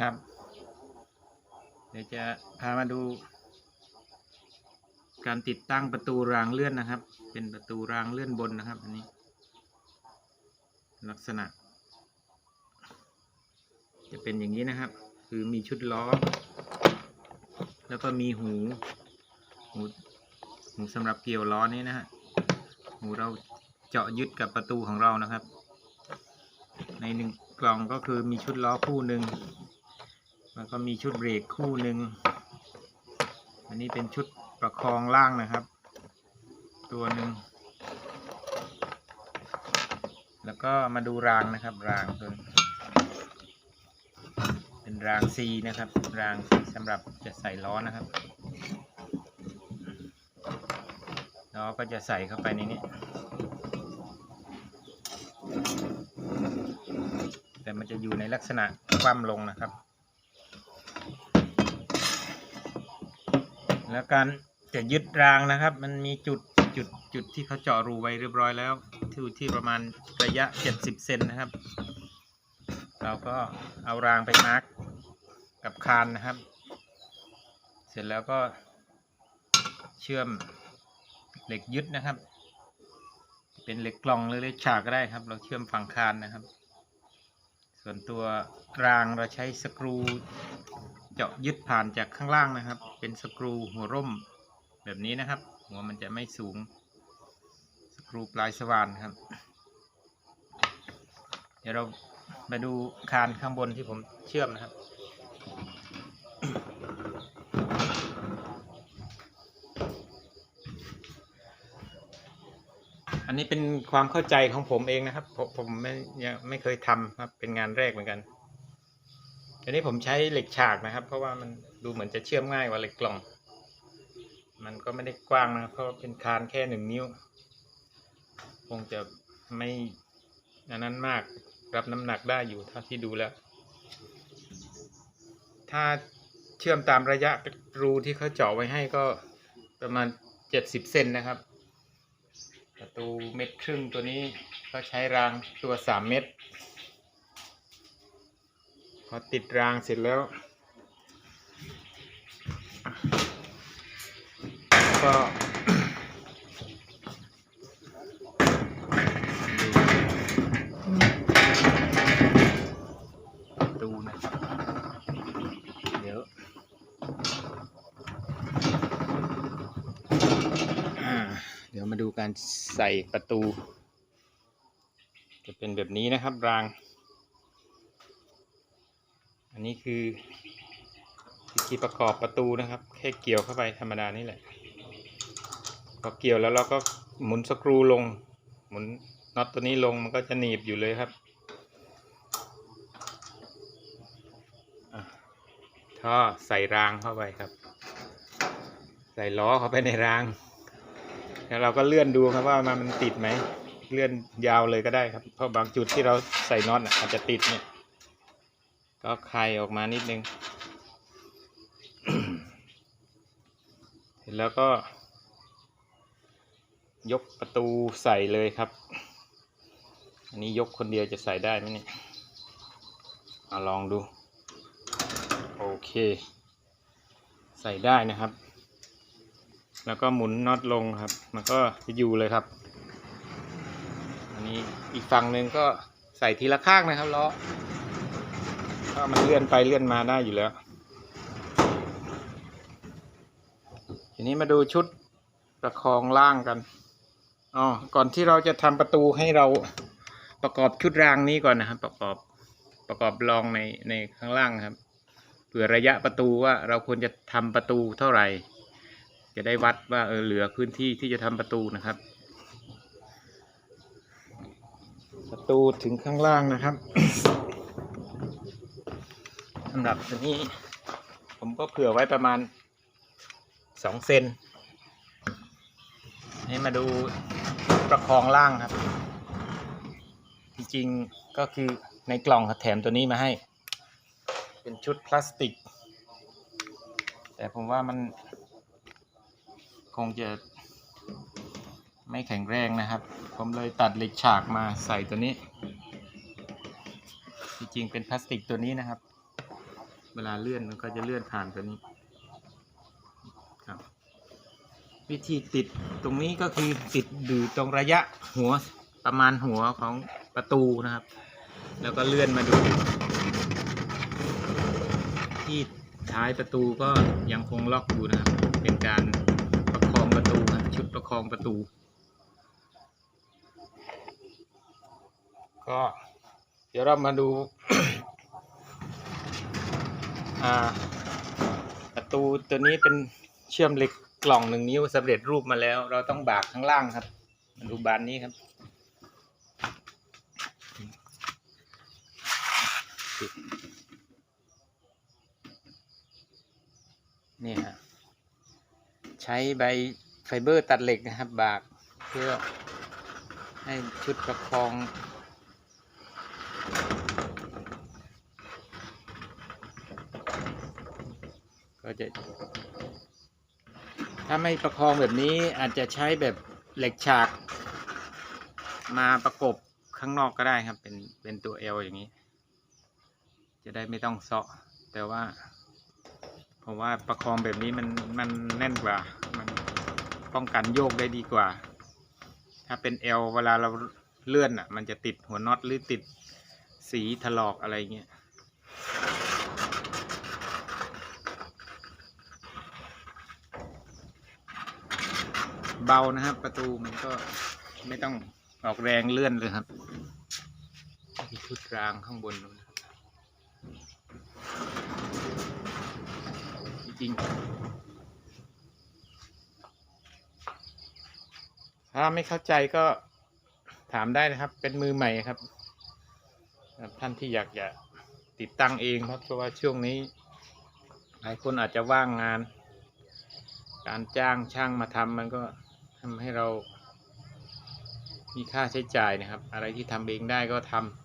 ครับ เดี๋ยวจะพามาดู การติดตั้งประตูรางเลื่อนนะครับ เป็นประตูรางเลื่อนบนนะครับ อันนี้ ลักษณะ จะเป็นอย่างนี้นะครับ คือมีชุดล้อ แล้วก็มีหู หูหูสำหรับเกี่ยวล้อนี้นะฮะหูเราเจาะยึดกับประตูของเรานะครับ ในหนึ่งกล่องก็คือมีชุดล้อคู่หนึ่ง แล้วก็มีชุดเบรกคู่หนึ่ง อันนี้เป็นชุดประคองล่างนะครับ ตัวหนึ่ง แล้วก็มาดูรางนะครับ รางตัวเป็นราง C นะครับ รางสำหรับจะใส่ล้อนะครับล้อก็จะใส่เข้าไปในนี้แต่มันจะอยู่ในลักษณะคว่ำลงนะครับ แล้วการจะยึดรางนะครับ มันมีจุดจุดจุดที่เขาเจาะรูไว้เรียบร้อยแล้วที่ที่ประมาณระยะ 70 เซนนะครับ เราก็เอารางไปมาร์กกับคานนะครับ เสร็จแล้วก็เชื่อมเหล็กยึดนะครับ เป็นเหล็กกล่องหรือเหล็กฉากก็ได้ครับ เราเชื่อมฝั่งคานนะครับ ส่วนตัวรางเราใช้สกรู เจาะยึดผ่านจากข้างล่างนะครับ เป็นสกรูหัวร่มแบบนี้นะครับ หัวมันจะไม่สูง สกรูปลายสว่านครับ เดี๋ยวเรามาดูคานข้างบนที่ผมเชื่อมนะครับอันนี้เป็นความเข้าใจของผมเองนะครับผมผมไม่ยังไม่เคยทำครับเป็นงานแรกเหมือนกัน อันนี้ผมใช้เหล็กฉากนะครับ เพราะว่ามันดูเหมือนจะเชื่อมง่ายกว่าเหล็กกล่อง มันก็ไม่ได้กว้างนะเพราะเป็นคานแค่หนึ่งนิ้ว คงจะไม่อันนั้นมากรับน้ำหนักได้อยู่เท่าที่ดูแล้ว ถ้าเชื่อมตามระยะรูที่เขาเจาะไว้ให้ก็ประมาณเจ็ดสิบเซนนะครับ ประตูเม็ดครึ่งตัวนี้ก็ใช้รางตัวสามเม็ด อติดรางเสร็จแล้ว ก็ดูนะเดี๋ยวเดี๋ยวมาดูการใส่ประตู จะเป็นแบบนี้นะครับราง นนี้คือวิธีประกอบประตูนะครับ แค่เกี่ยวเข้าไปธรรมดานี่แหละ พอเกี่ยวแล้วเราก็หมุนสกรูลง หมุนน็อตตัวนี้ลงมันก็จะหนีบอยู่เลยครับท่อใส่รางเข้าไปครับ ใส่ล้อเข้าไปในราง แล้วเราก็เลื่อนดูครับว่ามันติดไหม เลื่อนยาวเลยก็ได้ครับ เพราะบางจุดที่เราใส่น็อตอาจจะติดเนี่ย ก็คลายออกมานิดนึง เสร็จแล้วก็ ยกประตูใส่เลยครับ อันนี้ยกคนเดียวจะใส่ได้ไหมเนี่ยเอาลองดู โอเค ใส่ได้นะครับ แล้วก็หมุนน็อตลงครับ มันก็จะอยู่เลยครับ อันนี้อีกฝั่งหนึ่งก็ใส่ทีละข้างนะครับล้อ ก็มันเลื่อนไปเลื่อนมาได้อยู่แล้ว ทีนี้มาดูชุดประคองล่างกันอ๋อก่อนที่เราจะทำประตูให้เราประกอบชุดรางนี้ก่อนนะครับ ประกอบประกอบรองในในข้างล่างครับเผื่อระยะประตูว่าเราควรจะทำประตูเท่าไหร่ จะได้วัดว่าเออเหลือพื้นที่ที่จะทำประตูนะครับ ประตูถึงข้างล่างนะครับ สำหรับตัวนี้ ผมก็เผื่อไว้ประมาณสองเซนให้มาดูประคองล่างครับ จริงๆก็คือในกล่องแถมตัวนี้มาให้ เป็นชุดพลาสติก แต่ผมว่ามัน คงจะไม่แข็งแรงนะครับ ผมเลยตัดเหล็กฉากมาใส่ตัวนี้ จริงๆเป็นพลาสติกตัวนี้นะครับ เวลาเลื่อนมันก็จะเลื่อนผ่านตัวนี้ครับ วิธีติดตรงนี้ก็คือติดอยู่ตรงระยะหัวประมาณหัวของประตูนะครับ แล้วก็เลื่อนมาดู ที่ท้ายประตูก็ยังคงล็อกอยู่นะครับ เป็นการประคองประตูชุดประคองประตู ก็เดี๋ยวเรามาดู ประตูตัวนี้เป็นเชื่อมเหล็กกล่องหนึ่งนิ้วสำเร็จรูปมาแล้ว เราต้องบากข้างล่างครับมาดูบานนี้ครับนี่ฮะใช้ใบไฟเบอร์ตัดเหล็กนะครับ บากเพื่อให้ชุดประคอง ก็จะ ถ้าไม่ประคองแบบนี้อาจจะใช้แบบเหล็กฉาก มาประกบข้างนอกก็ได้ครับ เป็นเป็นตัวเอลอย่างนี้ จะได้ไม่ต้องเซาะ แต่ว่าผมว่าประคองแบบนี้มันมันแน่นกว่า มันป้องกันโยกได้ดีกว่า ถ้าเป็นเอลเวลาเราเลื่อนอะ มันจะติดหัวน็อตหรือติดสีถลอกอะไรเงี้ย เบานะครับ ประตูมันก็ไม่ต้องออกแรงเลื่อนเลยครับที่ชุดรางข้างบนนู้นจริงถ้าไม่เข้าใจก็ถามได้นะครับ เป็นมือใหม่ครับครับ ท่านที่อยากจะติดตั้งเองครับเพราะว่าช่วงนี้ หลายคนอาจจะว่างงาน การจ้างช่างมาทำมันก็ ทำให้เรามีค่าใช้จ่ายนะครับ อะไรที่ทำเองได้ก็ทำ